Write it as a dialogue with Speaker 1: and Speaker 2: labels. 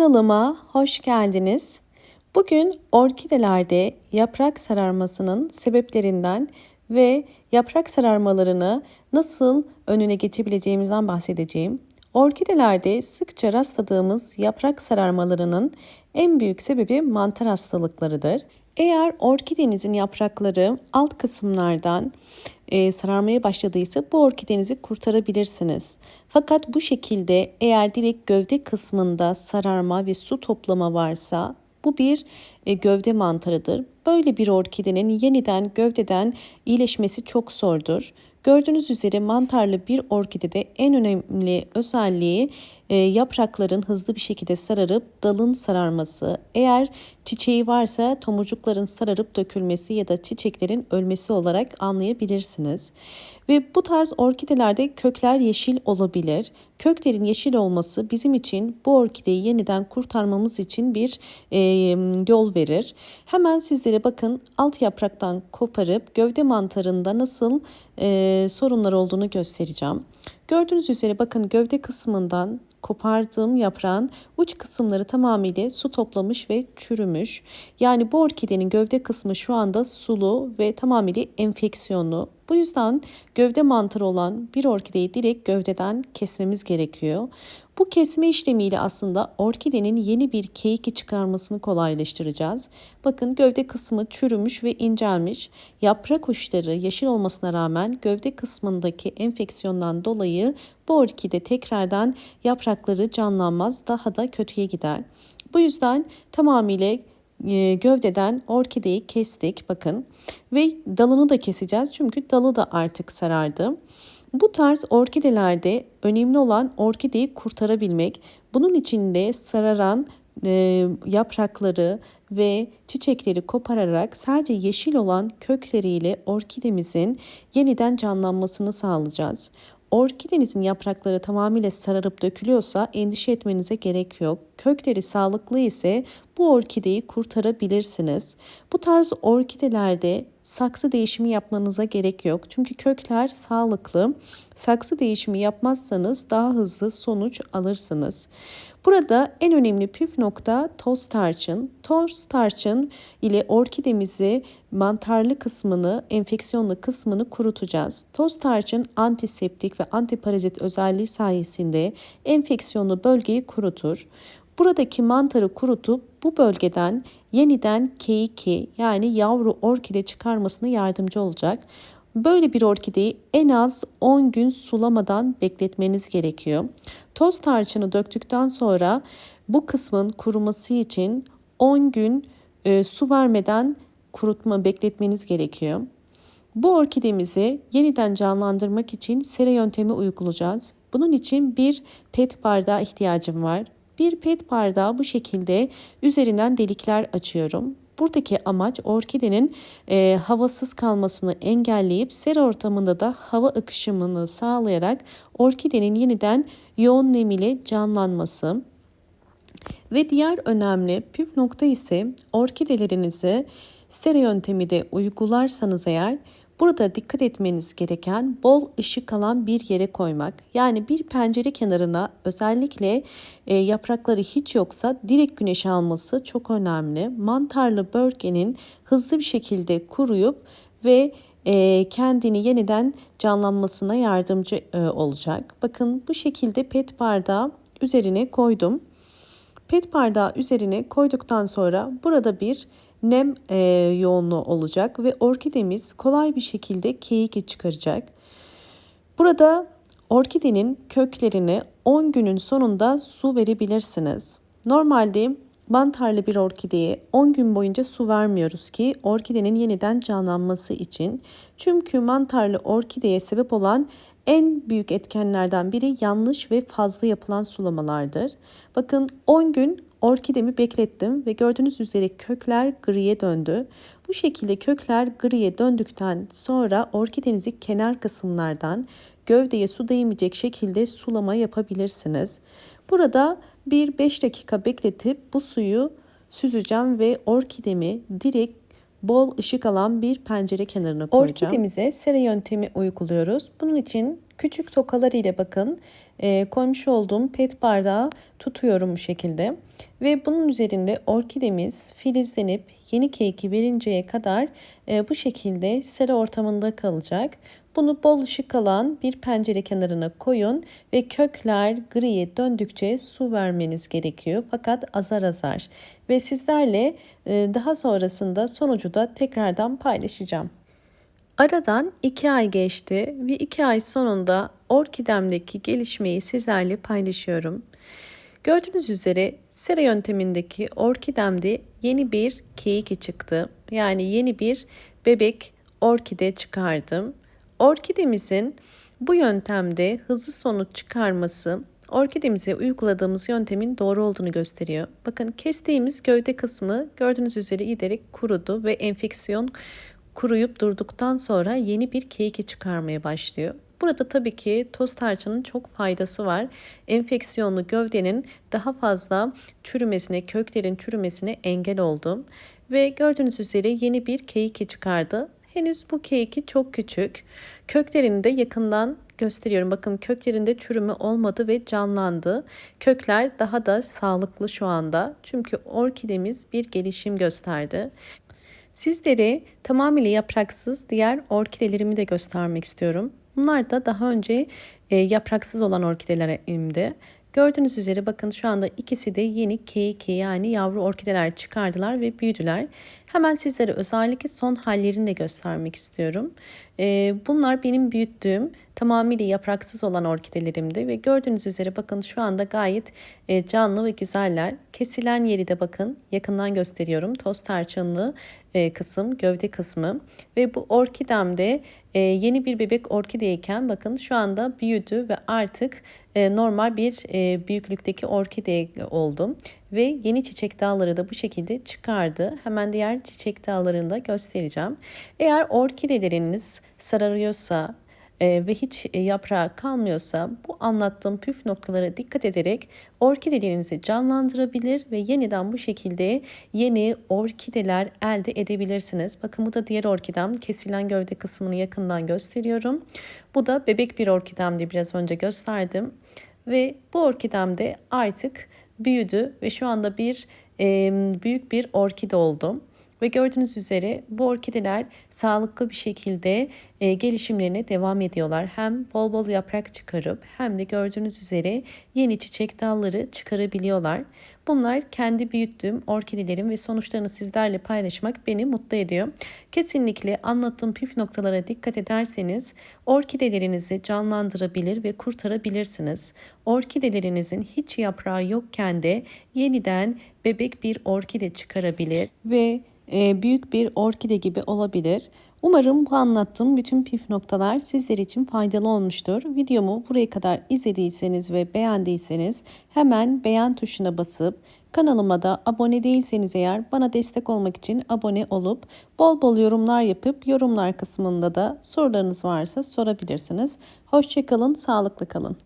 Speaker 1: Kanalıma hoş geldiniz. Bugün orkidelerde yaprak sararmasının sebeplerinden ve yaprak sararmalarını nasıl önüne geçebileceğimizden bahsedeceğim. Orkidelerde sıkça rastladığımız yaprak sararmalarının en büyük sebebi mantar hastalıklarıdır. Eğer orkidenizin yaprakları alt kısımlardan e, sararmaya başladıysa bu orkidenizi kurtarabilirsiniz. Fakat bu şekilde eğer direkt gövde kısmında sararma ve su toplama varsa bu bir e, gövde mantarıdır. Böyle bir orkidenin yeniden gövdeden iyileşmesi çok zordur. Gördüğünüz üzere mantarlı bir orkidede en önemli özelliği e, yaprakların hızlı bir şekilde sararıp dalın sararması. Eğer çiçeği varsa tomurcukların sararıp dökülmesi ya da çiçeklerin ölmesi olarak anlayabilirsiniz. Ve bu tarz orkidelerde kökler yeşil olabilir. Köklerin yeşil olması bizim için bu orkideyi yeniden kurtarmamız için bir e, yol verir. Hemen sizlere bakın alt yapraktan koparıp gövde mantarında nasıl e, sorunlar olduğunu göstereceğim. Gördüğünüz üzere bakın gövde kısmından kopardığım yaprağın uç kısımları tamamıyla su toplamış ve çürümüş. Yani bu orkidenin gövde kısmı şu anda sulu ve tamamıyla enfeksiyonlu. Bu yüzden gövde mantarı olan bir orkideyi direkt gövdeden kesmemiz gerekiyor. Bu kesme işlemiyle aslında orkidenin yeni bir keyiki çıkarmasını kolaylaştıracağız. Bakın gövde kısmı çürümüş ve incelmiş. Yaprak uçları yeşil olmasına rağmen gövde kısmındaki enfeksiyondan dolayı bu orkide tekrardan yaprakları canlanmaz daha da kötüye gider. Bu yüzden tamamıyla gövdeden orkideyi kestik bakın ve dalını da keseceğiz çünkü dalı da artık sarardı. Bu tarz orkidelerde önemli olan orkideyi kurtarabilmek. Bunun için de sararan e, yaprakları ve çiçekleri kopararak sadece yeşil olan kökleriyle orkidemizin yeniden canlanmasını sağlayacağız. Orkidenizin yaprakları tamamıyla sararıp dökülüyorsa endişe etmenize gerek yok. Kökleri sağlıklı ise bu orkideyi kurtarabilirsiniz. Bu tarz orkidelerde saksı değişimi yapmanıza gerek yok. Çünkü kökler sağlıklı. Saksı değişimi yapmazsanız daha hızlı sonuç alırsınız. Burada en önemli püf nokta toz tarçın. Toz tarçın ile orkidemizi mantarlı kısmını, enfeksiyonlu kısmını kurutacağız. Toz tarçın antiseptik ve antiparazit özelliği sayesinde enfeksiyonlu bölgeyi kurutur. Buradaki mantarı kurutup bu bölgeden yeniden keiki yani yavru orkide çıkarmasına yardımcı olacak. Böyle bir orkideyi en az 10 gün sulamadan bekletmeniz gerekiyor. Toz tarçını döktükten sonra bu kısmın kuruması için 10 gün e, su vermeden kurutma bekletmeniz gerekiyor. Bu orkidemizi yeniden canlandırmak için sera yöntemi uygulayacağız. Bunun için bir pet bardağı ihtiyacım var. Bir pet bardağı bu şekilde üzerinden delikler açıyorum. Buradaki amaç orkidenin e, havasız kalmasını engelleyip sera ortamında da hava akışımını sağlayarak orkidenin yeniden yoğun nem ile canlanması. Ve diğer önemli püf nokta ise orkidelerinizi sera yöntemi de uygularsanız eğer Burada dikkat etmeniz gereken bol ışık alan bir yere koymak. Yani bir pencere kenarına özellikle e, yaprakları hiç yoksa direkt güneş alması çok önemli. Mantarlı bölgenin hızlı bir şekilde kuruyup ve e, kendini yeniden canlanmasına yardımcı e, olacak. Bakın bu şekilde pet bardağı üzerine koydum. Pet bardağı üzerine koyduktan sonra burada bir nem e, yoğunluğu olacak ve orkidemiz kolay bir şekilde keyik çıkaracak. Burada orkidenin köklerine 10 günün sonunda su verebilirsiniz. Normalde mantarlı bir orkideye 10 gün boyunca su vermiyoruz ki orkidenin yeniden canlanması için. Çünkü mantarlı orkideye sebep olan en büyük etkenlerden biri yanlış ve fazla yapılan sulamalardır. Bakın 10 gün orkidemi beklettim ve gördüğünüz üzere kökler griye döndü. Bu şekilde kökler griye döndükten sonra orkidenizi kenar kısımlardan gövdeye su değmeyecek şekilde sulama yapabilirsiniz. Burada bir 5 dakika bekletip bu suyu süzeceğim ve orkidemi direkt bol ışık alan bir pencere kenarına koyacağım. Orkidemize sera yöntemi uyguluyoruz. Bunun için küçük tokalar ile bakın e, koymuş olduğum pet bardağı tutuyorum bu şekilde. Ve bunun üzerinde orkidemiz filizlenip yeni keki verinceye kadar e, bu şekilde sera ortamında kalacak. Bunu bol ışık alan bir pencere kenarına koyun ve kökler griye döndükçe su vermeniz gerekiyor. Fakat azar azar. Ve sizlerle e, daha sonrasında sonucu da tekrardan paylaşacağım. Aradan iki ay geçti ve iki ay sonunda orkidemdeki gelişmeyi sizlerle paylaşıyorum. Gördüğünüz üzere sera yöntemindeki orkidemde yeni bir keiki çıktı. Yani yeni bir bebek orkide çıkardım. Orkidemizin bu yöntemde hızlı sonuç çıkarması orkidemize uyguladığımız yöntemin doğru olduğunu gösteriyor. Bakın kestiğimiz gövde kısmı gördüğünüz üzere giderek kurudu ve enfeksiyon kuruyup durduktan sonra yeni bir keiki çıkarmaya başlıyor. Burada tabii ki toz tarçının çok faydası var. Enfeksiyonlu gövdenin daha fazla çürümesine, köklerin çürümesine engel oldu. Ve gördüğünüz üzere yeni bir keiki çıkardı. Henüz bu keiki çok küçük. Köklerini de yakından gösteriyorum. Bakın köklerinde çürüme olmadı ve canlandı. Kökler daha da sağlıklı şu anda. Çünkü orkidemiz bir gelişim gösterdi. Sizlere tamamıyla yapraksız diğer orkidelerimi de göstermek istiyorum. Bunlar da daha önce e, yapraksız olan orkidelerimdi. Gördüğünüz üzere bakın şu anda ikisi de yeni K2 yani yavru orkideler çıkardılar ve büyüdüler. Hemen sizlere özellikle son hallerini de göstermek istiyorum. Bunlar benim büyüttüğüm tamamıyla yapraksız olan orkidelerimdi ve gördüğünüz üzere bakın şu anda gayet canlı ve güzeller. Kesilen yeri de bakın yakından gösteriyorum. Toz tarçınlı kısım, gövde kısmı ve bu orkidemde yeni bir bebek orkideyken bakın şu anda büyüdü ve artık normal bir büyüklükteki orkide oldum ve yeni çiçek dalları da bu şekilde çıkardı. Hemen diğer çiçek dallarını da göstereceğim. Eğer orkideleriniz sararıyorsa e, ve hiç e, yaprağı kalmıyorsa bu anlattığım püf noktalara dikkat ederek orkidelerinizi canlandırabilir ve yeniden bu şekilde yeni orkideler elde edebilirsiniz. Bakın bu da diğer orkidem. Kesilen gövde kısmını yakından gösteriyorum. Bu da bebek bir orkidemdi biraz önce gösterdim. Ve bu orkidemde artık büyüdü ve şu anda bir e, büyük bir orkide oldu. Ve gördüğünüz üzere bu orkideler sağlıklı bir şekilde e, gelişimlerine devam ediyorlar. Hem bol bol yaprak çıkarıp hem de gördüğünüz üzere yeni çiçek dalları çıkarabiliyorlar. Bunlar kendi büyüttüğüm orkidelerim ve sonuçlarını sizlerle paylaşmak beni mutlu ediyor. Kesinlikle anlattığım püf noktalara dikkat ederseniz orkidelerinizi canlandırabilir ve kurtarabilirsiniz. Orkidelerinizin hiç yaprağı yokken de yeniden bebek bir orkide çıkarabilir ve büyük bir orkide gibi olabilir. Umarım bu anlattığım bütün püf noktalar sizler için faydalı olmuştur. Videomu buraya kadar izlediyseniz ve beğendiyseniz hemen beğen tuşuna basıp kanalıma da abone değilseniz eğer bana destek olmak için abone olup bol bol yorumlar yapıp yorumlar kısmında da sorularınız varsa sorabilirsiniz. Hoşçakalın, sağlıklı kalın.